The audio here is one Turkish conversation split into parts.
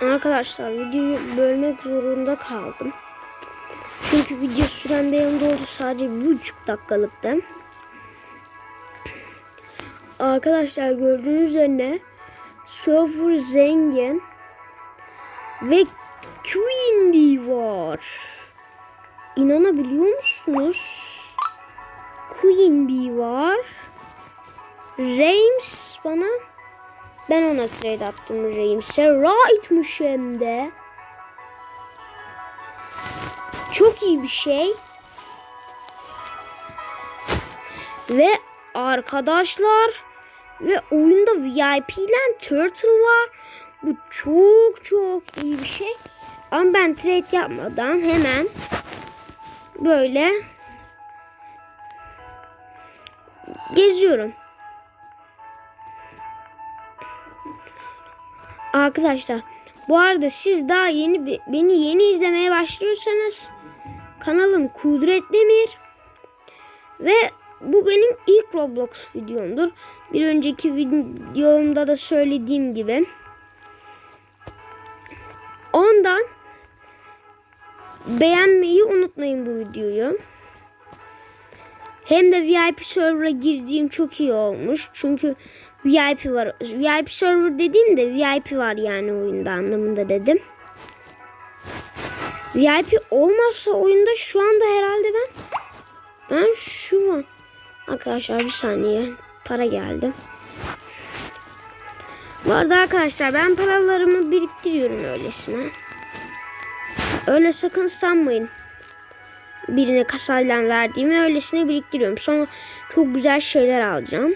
Arkadaşlar videoyu bölmek zorunda kaldım. Çünkü video süren benim oldu sadece bir buçuk dakikalıkta. Arkadaşlar gördüğünüz üzere server zengin ve Queen Bee var. İnanabiliyor musunuz? Queen Bee var. Reims bana ben ona trade attım Reims'e. Right'mış hem de. Çok iyi bir şey. Ve arkadaşlar ve oyunda VIP ile Turtle var. Bu çok çok iyi bir şey. Ama ben trade yapmadan hemen böyle geziyorum. Arkadaşlar bu arada siz daha yeni beni yeni izlemeye başlıyorsanız kanalım Kudret Demir ve bu benim ilk Roblox videomdur. Bir önceki videomda da söylediğim gibi. Ondan beğenmeyi unutmayın bu videoyu. Hem de VIP server'a girdiğim çok iyi olmuş. Çünkü VIP var. VIP server dediğimde VIP var yani oyunda anlamında dedim. VIP olmazsa oyunda şu anda herhalde ben ben şu an arkadaşlar bir saniye para geldi. Bu arada arkadaşlar ben paralarımı biriktiriyorum öylesine. Öyle sakın sanmayın. Birine kasayla verdiğimi öylesine biriktiriyorum. Sonra çok güzel şeyler alacağım.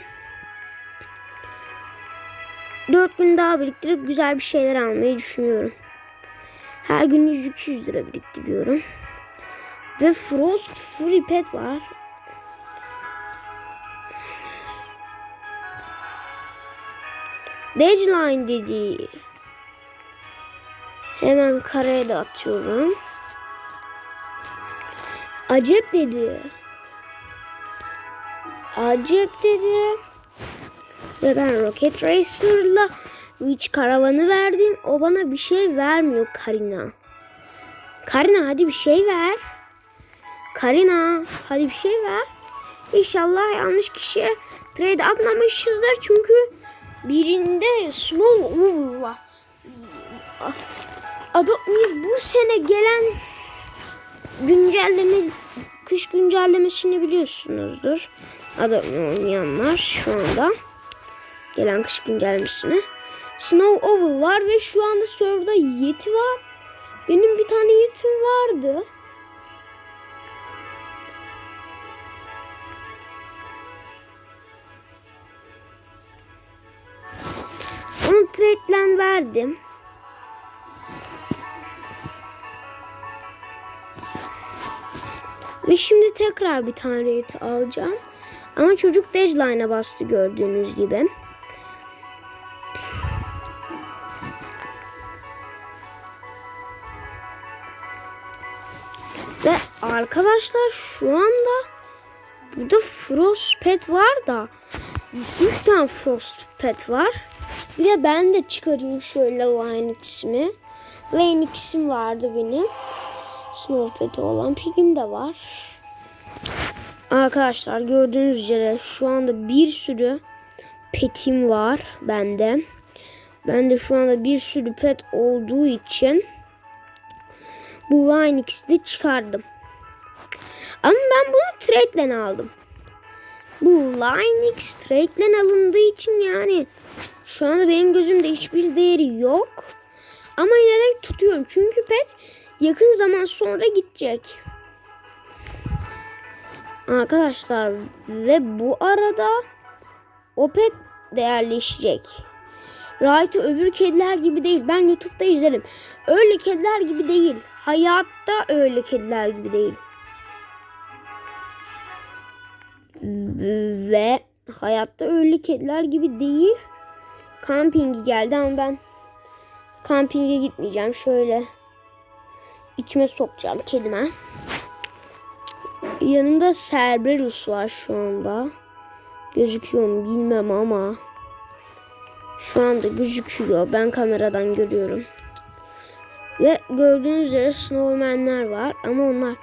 4 gün daha biriktirip güzel bir şeyler almayı düşünüyorum. Her gün 100-200 lira biriktiriyorum. Ve Frost Free Pet var. Deadline dedi. Hemen kareye de atıyorum. Acep dedi. Acep dedi. Ve ben Rocket Racer'la Witch karavanı verdim. O bana bir şey vermiyor Karina. Karina hadi bir şey ver. Karina hadi bir şey ver. İnşallah yanlış kişiye trade atmamışızdır. Çünkü birinde small Oval var. Adı bu sene gelen güncelleme kış güncellemesini biliyorsunuzdur. Adı olmayanlar şu anda gelen kış güncellemesine. Snow Oval var ve şu anda serverda Yeti var. Benim bir tane Yeti'm vardı. Onu trade'len verdim. Ve şimdi tekrar bir tane Yeti alacağım. Ama çocuk deadline'a bastı gördüğünüz gibi. Ve arkadaşlar şu anda burada Frost Pet var da 3 tane Frost Pet var. Bir de ben de çıkarayım şöyle Linex'imi. Linex'im vardı benim. Snow Pet'i olan Pig'im de var. Arkadaşlar gördüğünüz üzere şu anda bir sürü petim var bende. Ben de şu anda bir sürü pet olduğu için bu Linex'i de çıkardım. Ama ben bunu trade'len aldım. Bu Linux trade'len alındığı için yani şu anda benim gözümde hiçbir değeri yok. Ama yine de tutuyorum. Çünkü pet yakın zaman sonra gidecek. Arkadaşlar ve bu arada o pet değerleşecek. Right öbür kediler gibi değil. Ben YouTube'da izlerim. Öyle kediler gibi değil. Hayatta öyle kediler gibi değil. Ve hayatta öyle kediler gibi değil. Kampingi geldi ama ben kampinge gitmeyeceğim. Şöyle içime sokacağım kedime. Yanımda Cerberus var şu anda. Gözüküyor mu bilmem ama. Şu anda gözüküyor. Ben kameradan görüyorum. Ve gördüğünüz üzere snowmanler var ama onlar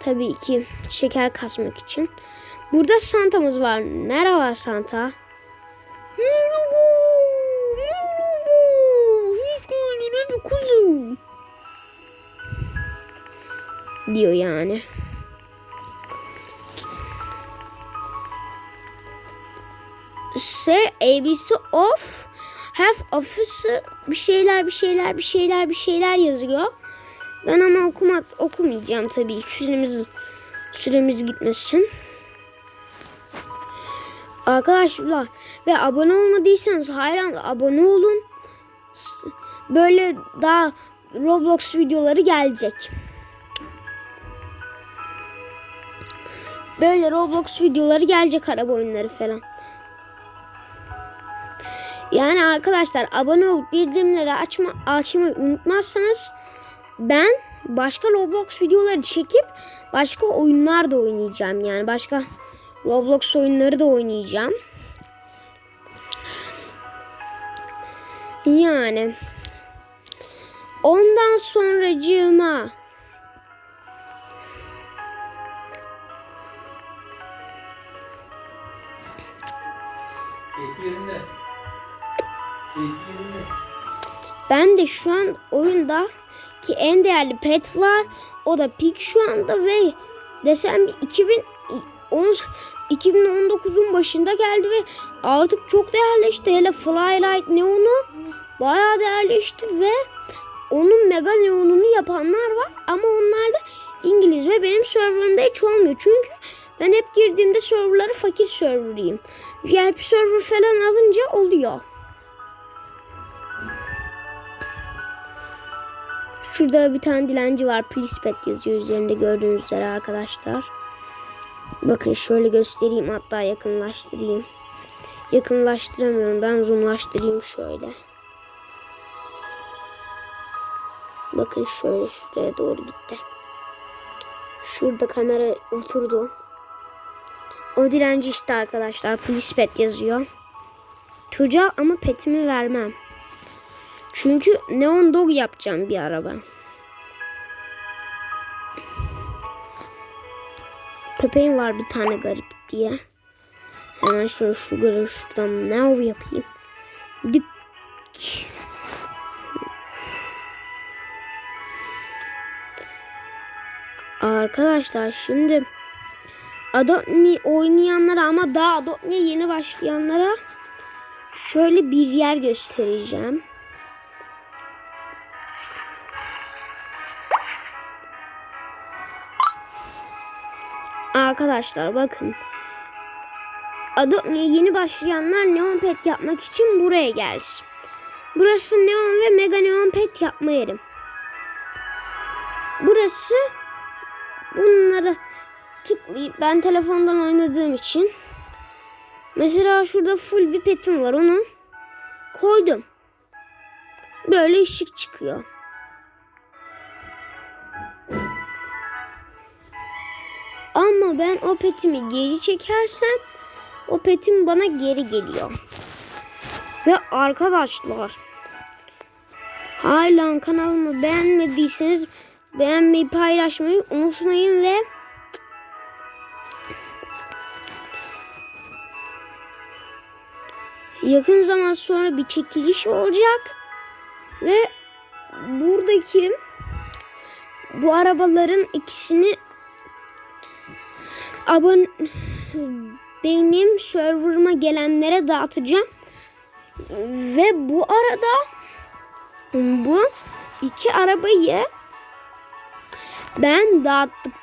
tabii ki şeker kasmak için. Burada Santa'mız var. Merhaba Santa. Merhaba. Merhaba. Hoş geldin hadi kuzum. Diyor yani. S ABC of have officer bir şeyler bir şeyler bir şeyler bir şeyler yazıyor. Ben ama okuma, okumayacağım tabii. Süremiz, süremiz gitmesin. Arkadaşlar ve abone olmadıysanız hayran abone olun. Böyle daha Roblox videoları gelecek. Böyle Roblox videoları gelecek araba oyunları falan. Yani arkadaşlar abone olup bildirimleri açma, açmayı unutmazsanız ben başka Roblox videoları çekip başka oyunlar da oynayacağım. Yani başka Roblox oyunları da oynayacağım. Yani ondan sonracığıma yerinde. Ben de şu an oyunda ki en değerli pet var. O da Pig şu anda ve desem 2010 2019'un başında geldi ve artık çok değerleşti. Hele Flylight Neon'u bayağı değerleşti ve onun Mega Neon'unu yapanlar var ama onlar da İngiliz ve benim serverımda hiç olmuyor. Çünkü ben hep girdiğimde serverları fakir serverıyım. VIP server falan alınca oluyor. Şurada bir tane dilenci var. Please pet yazıyor üzerinde gördüğünüz üzere arkadaşlar. Bakın şöyle göstereyim hatta yakınlaştırayım. Yakınlaştıramıyorum. Ben zoomlaştırayım şöyle. Bakın şöyle şuraya doğru gitti. Şurada kamera oturdu. O dilenci işte arkadaşlar. Please pet yazıyor. Çocuğa ama petimi vermem. Çünkü neon dog yapacağım bir araba. Köpeğim var bir tane garip diye. Hemen şöyle şu görev şuradan ne yapayım. Dik. Arkadaşlar şimdi Adopt oynayanlara ama daha Adopt yeni başlayanlara şöyle bir yer göstereceğim. Arkadaşlar bakın. Adopt.me'ye yeni başlayanlar neon pet yapmak için buraya gelsin. Burası neon ve mega neon pet yapma yerim. Burası bunları tıklayıp ben telefondan oynadığım için mesela şurada full bir petim var onu koydum. Böyle ışık çıkıyor. Ama ben o petimi geri çekersem o petim bana geri geliyor. Ve arkadaşlar hala kanalımı beğenmediyseniz beğenmeyi paylaşmayı unutmayın ve yakın zaman sonra bir çekiliş olacak ve buradaki bu arabaların ikisini abone benim serverıma gelenlere dağıtacağım. Ve bu arada bu iki arabayı ben dağıttıktan